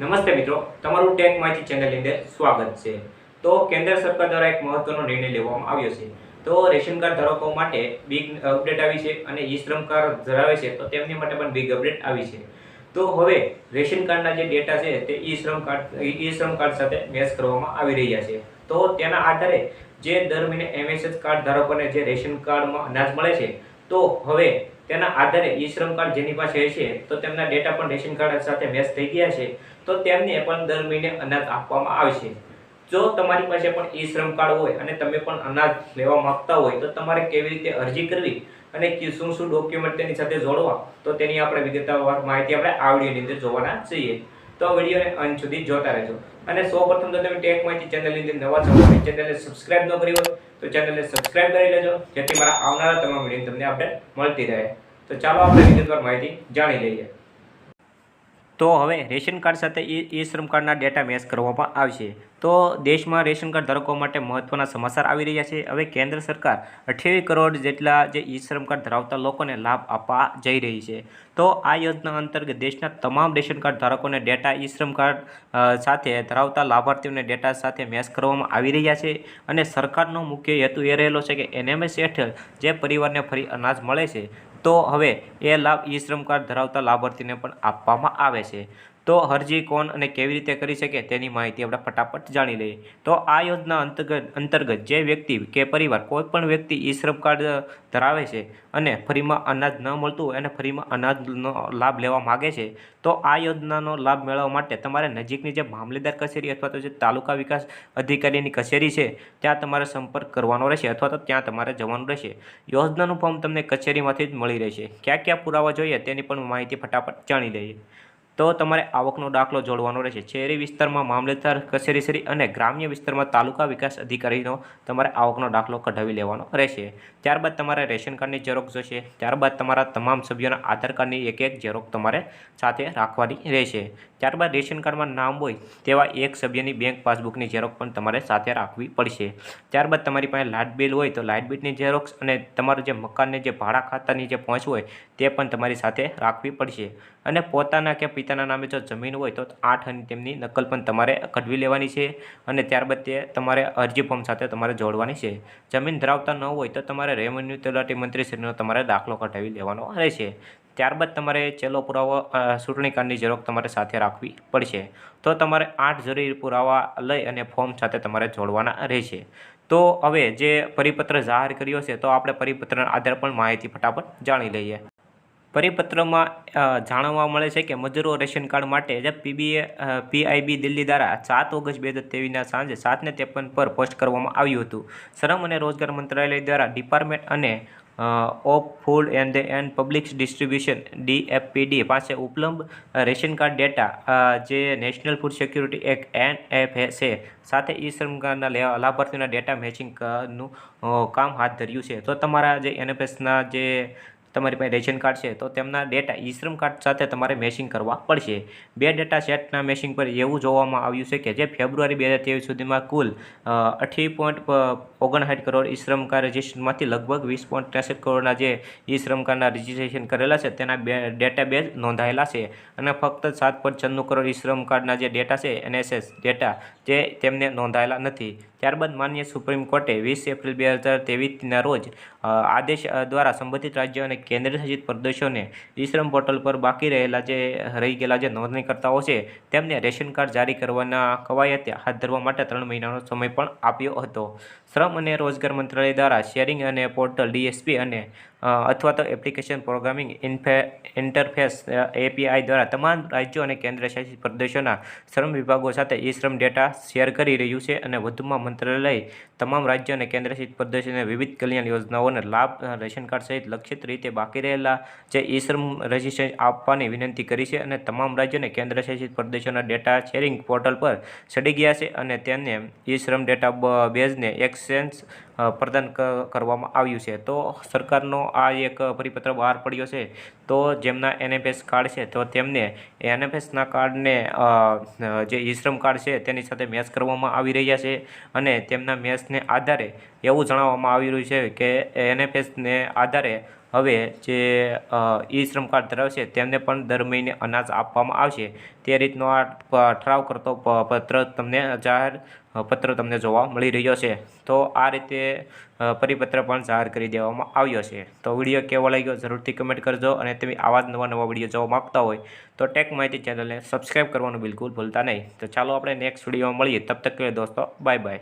નમસ્તે મિત્રો, તમારું ટેક માહિતી ચેનલની અંદર સ્વાગત છે. તો કેન્દ્ર સરકાર દ્વારા એક મહત્વનો નિર્ણય લેવામાં આવ્યો છે. તો રેશન કાર્ડ ધારકો માટે બિગ અપડેટ આવી છે અને ઈ શ્રમ કાર્ડ ધરાવે છે, તો તેમની માટે પણ બિગ અપડેટ આવી છે. તો હવે રેશન કાર્ડના જે ડેટા છે, તે ઈ શ્રમ કાર્ડ ઈ શ્રમ કાર્ડ સાથે મેચ કરવામાં આવી રહ્યા છે. તો તેના આધારે જે દર મહિને એમએસએસ કાર્ડ ધારકોને જે રેશન કાર્ડમાં અનાજ મળે છે, તો હવે તેના આધારે ઈ શ્રમ કાર્ડ જેની પાસે હશે, તો તેમના ડેટા પણ રેશન કાર્ડ સાથે મેચ થઈ ગયા છે, તો તેમને પણ દર મહિને અનાજ આપવામાં આવશે જો તમારી પાસે પણ ઈ શ્રમ કાર્ડ હોય અને તમે પણ અનાજ લેવા માંગતા હોય, તો તમારે કેવી રીતે અરજી કરવી અને શું શું ડોક્યુમેન્ટ તેની સાથે જોડવા, તો તેની આપણે વિગતવાર માહિતી આપણે આ વિડીયોની અંદર જોવાના છીએ. તો વિડીયોને અંત સુધી જોતા રહેજો. અને સૌપ્રથમ તો તમે ટેક માહિતી ચેનલની અંદર નવા છો અને ચેનલને સબસ્ક્રાઇબ ન કરી હોય, તો ચેનલને સબસ્ક્રાઇબ કરી લેજો, જેથી મારા આવનારા તમામ વીડિયો તમને આપણે મળતી રહે. તો ચાલો આપણે વિગતવાર માહિતી જાણી લઈએ. તો હવે રેશન કાર્ડ સાથે ઈ શ્રમ કાર્ડના ડેટા મેચ કરવામાં આવશે. તો દેશમાં રેશન કાર્ડ ધારકો માટે મહત્ત્વના સમાચાર આવી રહ્યા છે. હવે કેન્દ્ર સરકાર અઠ્યાવીસ કરોડ જેટલા જે ઈ શ્રમ કાર્ડ ધરાવતા લોકોને લાભ આપવા જઈ રહી છે. તો આ યોજના અંતર્ગત દેશના તમામ રેશન કાર્ડ ધારકોને ડેટા ઈ શ્રમ કાર્ડ સાથે ધરાવતા લાભાર્થીઓને ડેટા સાથે મેચ કરવામાં આવી રહ્યા છે. અને સરકારનો મુખ્ય હેતુ એ રહેલો છે કે એનએમએસ હેઠળ જે પરિવારને ફરી અનાજ મળે છે તો હવે એ લાભ ઈ શ્રમ કાર્ડ ધરાવતા લાભાર્થીને પણ આપવામાં આવે છે. તો અરજી કોણ અને કેવી રીતે કરી શકે તેની માહિતી આપણે ફટાફટ જાણી લઈએ. તો આ યોજના અંતર્ગત અંતર્ગત જે વ્યક્તિ કે પરિવાર કોઈ પણ વ્યક્તિ ઈ શ્રમ કાર્ડ ધરાવે છે અને ફરીમાં અનાજ ન મળતું હોય અને ફરીમાં અનાજનો લાભ લેવા માગે છે, તો આ યોજનાનો લાભ મેળવવા માટે તમારે નજીકની જે મામલેદાર કચેરી અથવા તો જે તાલુકા વિકાસ અધિકારીની કચેરી છે, ત્યાં તમારે સંપર્ક કરવાનો રહેશે અથવા તો ત્યાં તમારે જવાનું રહેશે. યોજનાનું ફોર્મ તમને કચેરીમાંથી જ મળી રહેશે. ક્યાં ક્યાં પુરાવા જોઈએ તેની પણ માહિતી ફટાફટ જાણી લઈએ. તો તમારે આવકનો દાખલો જોડવાનો રહેશે. શહેરી વિસ્તારમાં મામલતદાર કચેરી શ્રી અને ગ્રામ્ય વિસ્તારમાં તાલુકા વિકાસ અધિકારીનો તમારે આવકનો દાખલો કઢાવી લેવાનો રહેશે. ત્યારબાદ તમારે રેશન કાર્ડની ઝેરોક્ષ જોશે. ત્યારબાદ તમારા તમામ સભ્યોના આધાર કાર્ડની એક એક ઝેરોક્ષ તમારે સાથે રાખવાની રહેશે. ત્યારબાદ રેશન કાર્ડમાં નામ હોય તેવા એક સભ્યની બેંક પાસબુકની ઝેરોક્ષ પણ તમારે સાથે રાખવી પડશે. ત્યારબાદ તમારી પાસે લાઇટ બિલ હોય તો લાઇટ બિલની ઝેરોક્ષ અને તમારું જે મકાનને જે ભાડા ખાતાની જે પહોંચ હોય તે પણ તમારી સાથે રાખવી પડશે. અને પોતાના કે પિતાના નામે જો જમીન હોય તો આઠ અને તેમની નકલ પણ તમારે કઢવી લેવાની છે અને ત્યારબાદ તે તમારે અરજી ફોર્મ સાથે તમારે જોડવાની છે. જમીન ધરાવતા ન હોય તો તમારે રેવન્યુ તલાટી મંત્રીશ્રીનો તમારે દાખલો કઢાવી લેવાનો રહેશે ત્યારબાદ તમારે છેલ્લો પુરાવો ચૂંટણી કાર્ડની ઝેરોક્ષ તમારે સાથે રાખવી પડશે. તો તમારે આઠ જરૂરી પુરાવા લઈ અને ફોર્મ સાથે તમારે જોડવાના રહેશે તો હવે જે પરિપત્ર જાહેર કર્યો છે તો આપણે પરિપત્રના આધારે પણ માહિતી ફટાફટ જાણી લઈએ. પરિપત્રમાં જાણવા મળે છે કે મજૂરો રેશન કાર્ડ માટે પીબીએ પીઆઈબી દિલ્હી દ્વારા સાત ઓગસ્ટ બે હજાર તેવીસના સાંજે સાતને ત્રેપન પર પોસ્ટ કરવામાં આવ્યું હતું. શ્રમ અને રોજગાર મંત્રાલય દ્વારા ડિપાર્ટમેન્ટ અને of food and and public distribution, DFPD પાસે ઉપલબ્ધ રેશન કાર્ડ ડેટા જે નેશનલ ફૂડ સિક્યુરિટી એક્ટ છે, સાથે ઈ શ્રમ કાર્ડના લાભાર્થીઓના ડેટા મેચિંગનું કામ હાથ ધર્યું છે. તો તમારા જે એનએફએસના જે તમારી પાસે રેશન કાર્ડ છે, તો તેમના ડેટા, ઈ શ્રમ કાર્ડ સાથે તમારે મેચિંગ કરવા પડશે. બે ડેટા સેટના મેચિંગ પર એવું જોવામાં આવ્યું છે કે જે ફેબ્રુઆરી બે હજાર સુધીમાં કુલ અઠી પોઈન્ટ ઓગણસાઠ કરોડ ઈ શ્રમ કાર્ડ રજિસ્ટ્રેશનમાંથી લગભગ વીસ પોઈન્ટ ત્રેસઠ કરોડના જે ઈ શ્રમ કાર્ડના રજિસ્ટ્રેશન કરેલા છે, તેના બે ડેટાબેઝ નોંધાયેલા છે. અને ફક્ત સાત પોઈન્ટ છન્નું કરોડ ઈ શ્રમ કાર્ડના જે ડેટા છે એનએસએસ ડેટા જે તેમને નોંધાયેલા નથી. ત્યારબાદ માન્ય સુપ્રીમ કોર્ટે વીસ એપ્રિલ બે હજાર તેવીસના રોજ આદેશ દ્વારા સંબંધિત રાજ્યો અને કેન્દ્રશાસિત પ્રદેશોને ઈ શ્રમ પોર્ટલ પર બાકી રહેલા જે, રહી ગયેલા જે નોંધણીકર્તાઓ છે, તેમને રેશન કાર્ડ જારી કરવાના કવાયતે હાથ ધરવા માટે ત્રણ મહિનાનો સમય પણ આપ્યો હતો. શ્રમ અને રોજગાર મંત્રાલય દ્વારા શેરિંગ અને પોર્ટલ ડીએસપી અને અથવા તો application programming infe, interface API દ્વારા તમામ રાજ્યો અને કેન્દ્રશાસિત પ્રદેશોના શ્રમ વિભાગો સાથે ઈ શ્રમ ડેટા શેર કરી રહ્યું છે અને વધુમાં મંત્રાલય તમામ રાજ્યો અને કેન્દ્રશાસિત પ્રદેશોને વિવિધ કલ્યાણ યોજનાઓને લાભ રેશન કાર્ડ સહિત લક્ષિત રીતે બાકી રહેલા જે ઈ શ્રમ રજિસ્ટ્રેશન આપવાની વિનંતી કરી છે અને તમામ રાજ્યો અને કેન્દ્રશાસિત પ્રદેશોના ડેટા શેરિંગ પોર્ટલ પર ચડી ગયા છે અને તેને ઈ શ્રમ ડેટા બેઝને એક્સચેન્જ પ્રદાન કરવામાં આવ્યું છે. તો સરકારનો આ એક પરિપત્ર બહાર પડ્યો છે. તો જેમના એનએફએસ કાર્ડ છે, તો તેમને એનએફએસના કાર્ડને જે ઈ શ્રમ કાર્ડ છે, તેની સાથે મેચ કરવામાં આવી રહ્યા છે. અને તેમના મેચને આધારે એવું જણાવવામાં આવી રહ્યું છે કે એનએફએસને આધારે હવે જે ઈ શ્રમ કાર્ડ ધરાવશે તેમને પણ દર મહિને અનાજ આપવામાં આવશે. તે રીતનો આ ઠરાવ કરતો પત્ર તમને જાહેર પત્ર તમને જોવા મળી રહ્યો છે. તો આ રીતે પરિપત્ર પણ જાહેર કરી દેવામાં આવ્યો છે. તો વીડિયો કેવો લાગ્યો જરૂરથી કમેન્ટ કરજો અને તમે આવા જ નવા નવા વીડિયો જોવા માગતા હોય તો ટેક માહિતી ચેનલને સબસ્ક્રાઈબ કરવાનું બિલકુલ ભૂલતા નહીં. તો ચાલો આપણે નેક્સ્ટ વિડીયોમાં મળીએ. તબ તક દોસ્તો બાય બાય